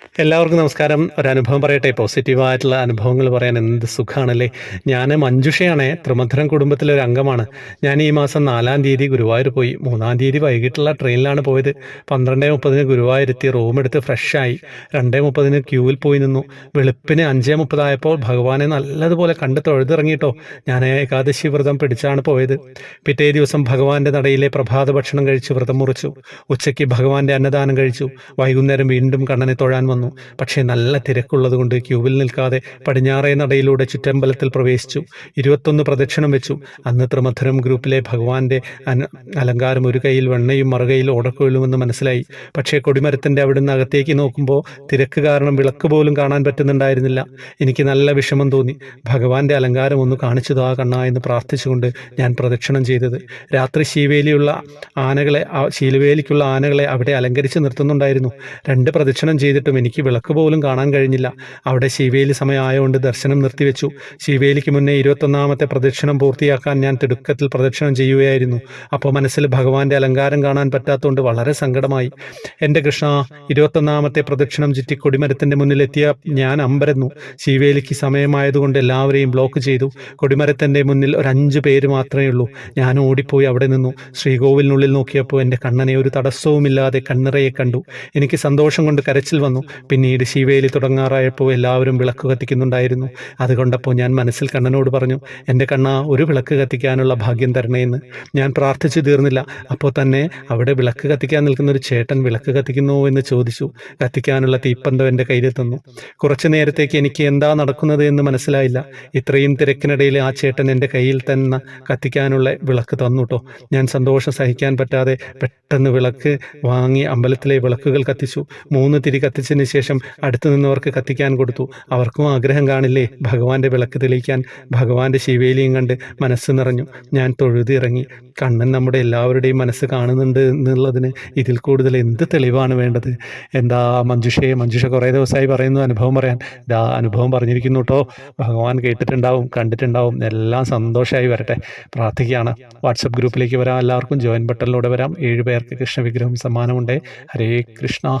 എല്ലാവർക്കും നമസ്കാരം. ഒരു അനുഭവം പറയട്ടെ. പോസിറ്റീവായിട്ടുള്ള അനുഭവങ്ങൾ പറയാൻ എന്ത് സുഖമാണല്ലേ ഞാൻ മഞ്ജുഷയാണ്. ത്രിമധുരം കുടുംബത്തിലെ ഒരു അംഗമാണ്. ഞാൻ ഈ മാസം നാലാം തീയതി ഗുരുവായൂർ പോയി. മൂന്നാം തീയതി വൈകിട്ടുള്ള ട്രെയിനിലാണ് പോയത്. പന്ത്രണ്ട് മുപ്പതിന് ഗുരുവായൂരെത്തി. റൂം എടുത്ത് ഫ്രഷായി. രണ്ടേ മുപ്പതിന് ക്യൂവിൽ പോയി നിന്നു. വെളുപ്പിന് അഞ്ചേ മുപ്പതായപ്പോൾ ഭഗവാനെ നല്ലതുപോലെ കണ്ട് തൊഴുതിറങ്ങിയിട്ടോ ഞാൻ ഏകാദശി വ്രതം പിടിച്ചാണ് പോയത്. പിറ്റേ ദിവസം ഭഗവാന്റെ നടയിലെ പ്രഭാത ഭക്ഷണം കഴിച്ച് വ്രതം മുറിച്ചു. ഉച്ചയ്ക്ക് ഭഗവാന്റെ അന്നദാനം കഴിച്ചു. വൈകുന്നേരം വീണ്ടും കണ്ണനെ തൊഴാൻ വന്നു. പക്ഷേ നല്ല തിരക്കുള്ളത് കൊണ്ട് ക്യൂവിൽ നിൽക്കാതെ പടിഞ്ഞാറേ നടയിലൂടെ ചുറ്റമ്പലത്തിൽ പ്രവേശിച്ചു. ഇരുപത്തൊന്ന് പ്രദക്ഷിണം വെച്ചു. അന്ന് ത്രിമധുരം ഗ്രൂപ്പിലെ ഭഗവാന്റെ അലങ്കാരം ഒരു കൈയിൽ വെണ്ണയും മറുകയിൽ ഓടക്കുഴലുമെന്ന് മനസ്സിലായി. പക്ഷേ കൊടിമരത്തിന്റെ അവിടുന്ന് അകത്തേക്ക് നോക്കുമ്പോൾ തിരക്ക് കാരണം വിളക്ക് പോലും കാണാൻ പറ്റുന്നുണ്ടായിരുന്നില്ല. എനിക്ക് നല്ല വിഷമം തോന്നി. ഭഗവാന്റെ അലങ്കാരം ഒന്ന് കാണിച്ചു താ കണ്ണ എന്ന് പ്രാർത്ഥിച്ചുകൊണ്ട് ഞാൻ പ്രദക്ഷിണം ചെയ്തത്. രാത്രി ശീവേലിയുള്ള ആനകളെ ശീലവേലിക്കുള്ള ആനകളെ അവിടെ അലങ്കരിച്ച് നിർത്തുന്നുണ്ടായിരുന്നു. രണ്ട് പ്രദക്ഷിണം ചെയ്തിട്ടും എനിക്ക് വിളക്ക് പോലും കാണാൻ കഴിഞ്ഞില്ല. അവിടെ ശിവേലി സമയമായതുകൊണ്ട് ദർശനം നിർത്തിവെച്ചു. ശിവേലിക്ക് മുന്നേ ഇരുപത്തൊന്നാമത്തെ പ്രദക്ഷിണം പൂർത്തിയാക്കാൻ ഞാൻ തിടുക്കത്തിൽ പ്രദക്ഷിണം ചെയ്യുകയായിരുന്നു. അപ്പോൾ മനസ്സിൽ ഭഗവാന്റെ അലങ്കാരം കാണാൻ പറ്റാത്തതുകൊണ്ട് വളരെ സങ്കടമായി. എന്റെ കൃഷ്ണ ഇരുപത്തൊന്നാമത്തെ പ്രദക്ഷിണം ചുറ്റി കൊടിമരത്തിന്റെ മുന്നിലെത്തിയ ഞാൻ അമ്പരന്നു. ശിവേലിക്ക് സമയമായതുകൊണ്ട് എല്ലാവരെയും ബ്ലോക്ക് ചെയ്തു. കൊടിമരത്തിന്റെ മുന്നിൽ ഒരു അഞ്ച് പേര് മാത്രമേ ഉള്ളൂ. ഞാൻ ഓടിപ്പോയി അവിടെ നിന്നു. ശ്രീകോവിലിനുള്ളിൽ നോക്കിയപ്പോൾ എന്റെ കണ്ണനെ ഒരു തടസ്സവുമില്ലാതെ കണ്ണിറയെ കണ്ടു. എനിക്ക് സന്തോഷം കൊണ്ട് കരച്ചിൽ വന്നു. പിന്നീട് ശിവേലി തുടങ്ങാറായപ്പോൾ എല്ലാവരും വിളക്ക് കത്തിക്കുന്നുണ്ടായിരുന്നു. അത് കണ്ടപ്പോൾ ഞാൻ മനസ്സിൽ കണ്ണനോട് പറഞ്ഞു എന്റെ കണ്ണ ഒരു വിളക്ക് കത്തിക്കാനുള്ള ഭാഗ്യം തരണേന്ന് ഞാൻ പ്രാർത്ഥിച്ചു തീർന്നില്ല. അപ്പോൾ തന്നെ അവിടെ വിളക്ക് കത്തിക്കാൻ നിൽക്കുന്ന ഒരു ചേട്ടൻ വിളക്ക് കത്തിക്കുന്നുവോ എന്ന് ചോദിച്ചു. കത്തിക്കാനുള്ള തീപ്പന്തം എന്റെ കയ്യിൽ തന്നു. കുറച്ചു നേരത്തേക്ക് എനിക്ക് എന്താ നടക്കുന്നത് എന്ന് മനസ്സിലായില്ല. ഇത്രയും തിരക്കിനിടയിൽ ആ ചേട്ടൻ എന്റെ കയ്യിൽ തന്നെ കത്തിക്കാനുള്ള വിളക്ക് തന്നു കേട്ടോ ഞാൻ സന്തോഷം സഹിക്കാൻ പറ്റാതെ പെട്ടെന്ന് വിളക്ക് വാങ്ങി അമ്പലത്തിലെ വിളക്കുകൾ കത്തിച്ചു. മൂന്ന് തിരി കത്തിച്ചതിന് ശേഷം അടുത്തു നിന്നവർക്ക് കത്തിക്കാൻ കൊടുത്തു. അവർക്കും ആഗ്രഹം കാണില്ലേ? ഭഗവാന്റെ വിളക്ക് തെളിയിക്കാൻ. ഭഗവാന്റെ ശിവേലിയും കണ്ട് മനസ്സ് നിറഞ്ഞു. ഞാൻ തൊഴുതിറങ്ങി. കണ്ണൻ നമ്മുടെ എല്ലാവരുടെയും മനസ്സ് കാണുന്നുണ്ട് എന്നുള്ളതിന് ഇതിൽ കൂടുതൽ എന്ത് തെളിവാണ് വേണ്ടത്? എന്താ മഞ്ജുഷയെ മഞ്ജുഷ കുറേ ദിവസമായി പറയുന്നു. അനുഭവം പറയാൻ. ദാ അനുഭവം പറഞ്ഞിരിക്കുന്നു കേട്ടോ ഭഗവാൻ കേട്ടിട്ടുണ്ടാവും കണ്ടിട്ടുണ്ടാവും. എല്ലാം സന്തോഷമായി വരട്ടെ. പ്രാർത്ഥിക്കുകയാണ്. വാട്സപ്പ് ഗ്രൂപ്പിലേക്ക് വരാം. എല്ലാവർക്കും ജോയിൻ ബട്ടണിലൂടെ വരാം. ഏഴ് പേർക്ക് കൃഷ്ണ വിഗ്രഹം സമ്മാനമുണ്ട്. ഹരേ കൃഷ്ണ.